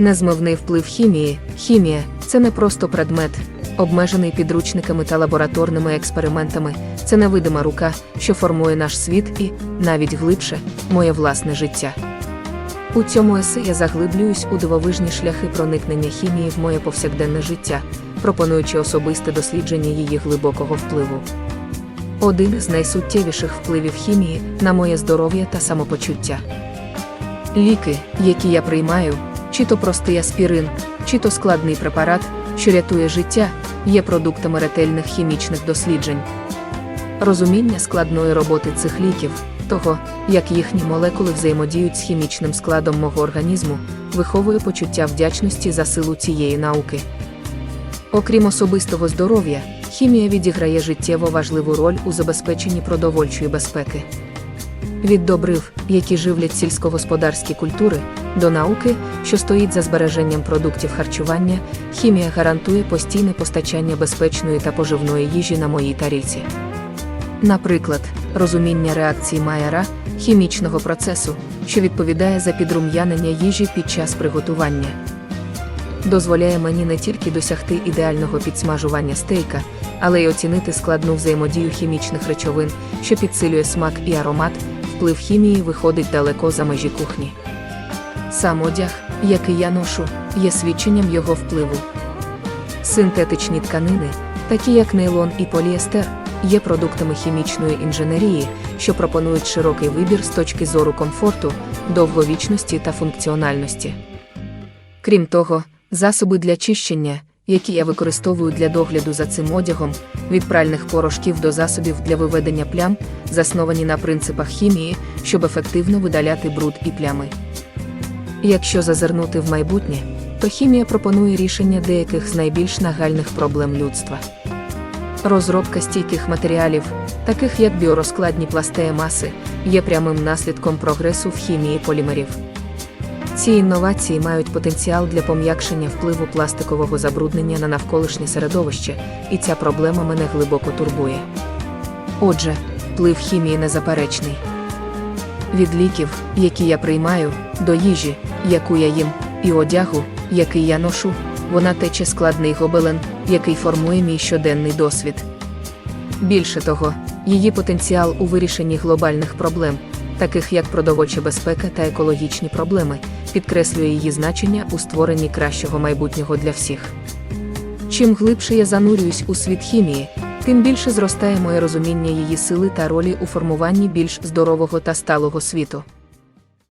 Незмивний вплив хімії. Хімія це не просто предмет, обмежений підручниками та лабораторними експериментами. Це невидима рука, що формує наш світ і, навіть глибше, моє власне життя. У цьому есе я заглиблююсь у дивовижні шляхи проникнення хімії в моє повсякденне життя, пропонуючи особисте дослідження її глибокого впливу. Один з найсуттєвіших впливів хімії на моє здоров'я та самопочуття. Ліки, які я приймаю, чи то простий аспірин, чи то складний препарат, що рятує життя, є продуктами ретельних хімічних досліджень. Розуміння складної роботи цих ліків, того, як їхні молекули взаємодіють з хімічним складом мого організму, виховує почуття вдячності за силу цієї науки. Окрім особистого здоров'я, хімія відіграє життєво важливу роль у забезпеченні продовольчої безпеки. Від добрив, які живлять сільськогосподарські культури, до науки, що стоїть за збереженням продуктів харчування, хімія гарантує постійне постачання безпечної та поживної їжі на моїй тарілці. Наприклад, розуміння реакції Майера, хімічного процесу, що відповідає за підрум'янення їжі під час приготування. Дозволяє мені не тільки досягти ідеального підсмажування стейка, але й оцінити складну взаємодію хімічних речовин, що підсилює смак і аромат, вплив хімії виходить далеко за межі кухні. Сам одяг, який я ношу, є свідченням його впливу. Синтетичні тканини, такі як нейлон і поліестер, є продуктами хімічної інженерії, що пропонують широкий вибір з точки зору комфорту, довговічності та функціональності. Крім того, засоби для чищення, які я використовую для догляду за цим одягом, від пральних порошків до засобів для виведення плям, засновані на принципах хімії, щоб ефективно видаляти бруд і плями. Якщо зазирнути в майбутнє, то хімія пропонує рішення деяких з найбільш нагальних проблем людства. Розробка стійких матеріалів, таких як біорозкладні пластеї маси, є прямим наслідком прогресу в хімії полімерів. Ці інновації мають потенціал для пом'якшення впливу пластикового забруднення на навколишнє середовище, і ця проблема мене глибоко турбує. Отже, вплив хімії незаперечний. Від ліків, які я приймаю, до їжі, яку я їм, і одягу, який я ношу, вона тече складний гобелен, який формує мій щоденний досвід. Більше того, її потенціал у вирішенні глобальних проблем, таких як продовольча безпека та екологічні проблеми, підкреслює її значення у створенні кращого майбутнього для всіх. Чим глибше я занурююсь у світ хімії, тим більше зростає моє розуміння її сили та ролі у формуванні більш здорового та сталого світу.